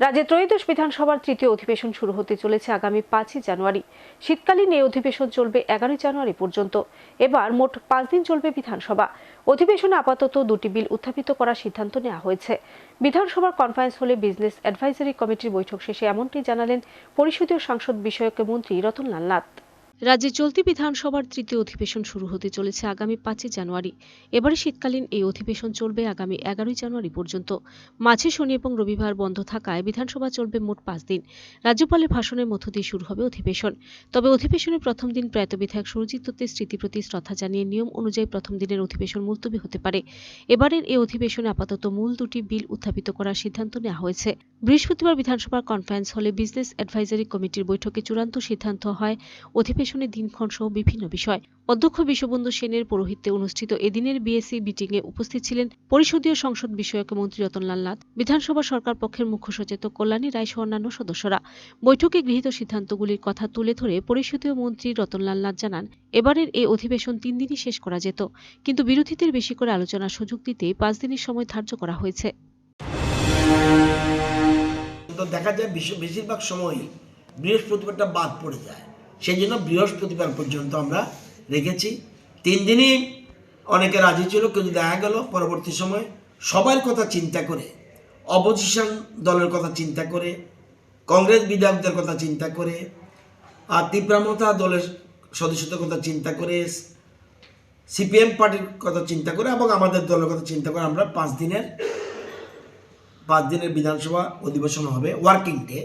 রাজ্যে ত্রয়োদশ বিধানসভার তৃতীয় অধিবেশন শুরু হতে চলেছে আগামী পাঁচই জানুয়ারি। শীতকালীন এই অধিবেশন চলবে এগারোই জানুয়ারি পর্যন্ত। এবার মোট পাঁচ দিন চলবে বিধানসভা। অধিবেশনে আপাতত দুটি বিল উত্থাপিত করার সিদ্ধান্ত নেওয়া হয়েছে। বিধানসভার কনফারেন্স হলে বিজনেস অ্যাডভাইজারি কমিটির বৈঠক শেষে এমনটি জানালেন পরিষদীয় সাংসদ বিষয়ক মন্ত্রী রতনলাল নাথ। রাজ্যে চলতি বিধানসভার তৃতীয় অধিবেশন শুরু হতে চলেছে আগামী পাঁচই জানুয়ারি। এবারে শীতকালীন এই অধিবেশন চলবে আগামী এগারোই জানুয়ারি পর্যন্ত। মাঝে শনি এবং রবিবার বন্ধ থাকায় বিধানসভা চলবে মোট পাঁচ দিন। রাজ্যপালের ভাষণের মধ্য দিয়ে শুরু হবে অধিবেশন। তবে অধিবেশনের প্রথম দিন প্রয়াত বিধায়ক সুরজিৎ দত্তের স্মৃতি প্রতি শ্রদ্ধা জানিয়ে নিয়ম অনুযায়ী প্রথম দিনের অধিবেশন মুলতবি হতে পারে। এবারের এই অধিবেশনে আপাতত মূল দুটি বিল উত্থাপিত করার সিদ্ধান্ত নেওয়া হয়েছে। বৃহস্পতিবার বিধানসভার কনফারেন্স হলে বিজনেস অ্যাডভাইজারি কমিটির বৈঠকে চূড়ান্ত সিদ্ধান্ত হয় অধিবেশনের দিনক্ষণ সহ বিভিন্ন বিষয়। অধ্যক্ষ বিশ্ববন্ধু সেনের পৌরোহিত্যে অনুষ্ঠিত এদিনের বিএসসি মিটিংয়ে উপস্থিত ছিলেন পরিষদীয় সংসদ বিষয়ক মন্ত্রী রতনলাল নাথ, বিধানসভা সরকার পক্ষের মুখ্য সচেতক কল্যাণী রায় সহ অন্যান্য সদস্যরা। বৈঠকে গৃহীত সিদ্ধান্তগুলির কথা তুলে ধরে পরিষদীয় মন্ত্রী রতনলাল নাথ জানান, এবারের এই অধিবেশন তিন দিনই শেষ করা যেত। কিন্তু বিরোধীদের বেশি করে আলোচনার সুযোগ দিতে পাঁচ দিনের সময় ধার্য করা হয়েছে। দেখা যায় বেশি- বেশিরভাগ সময়ই বৃহস্পতিবারটা বাদ পড়ে যায় সেই জন্য বৃহস্পতিবার পর্যন্ত আমরা রেখেছি। তিন দিনই অনেকে রাজি ছিল কিন্তু দেখা গেল, পরবর্তী সময় সবার কথা চিন্তা করে, অপোজিশন দলের কথা চিন্তা করে, কংগ্রেস বিধায়কদের কথা চিন্তা করে, আর তীব্রামতা দলের সদস্যদের কথা চিন্তা করে, সিপিএম পার্টির কথা চিন্তা করে এবং আমাদের দলের কথা চিন্তা করে আমরা পাঁচ দিনের পাঁচ দিনের বিধানসভা অধিবেশন হবে ওয়ার্কিং ডে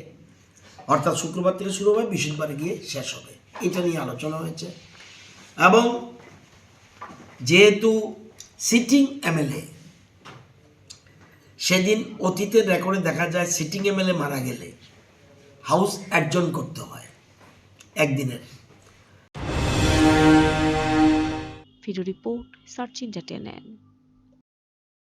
অর্থাৎ শুক্রবার থেকে শুরু হবে, বৃহস্পতিবারে গিয়ে শেষ হবে। এটা নিয়ে আলোচনা হয়েছে। এবং যেহেতু সিটিং এমএলএ সেদিন অতীতের রেকর্ডে দেখা যায় সিটিং এমএলএ মারা গেলে হাউস অ্যাডজন করতে হয়, একদিনের। Video report search India ten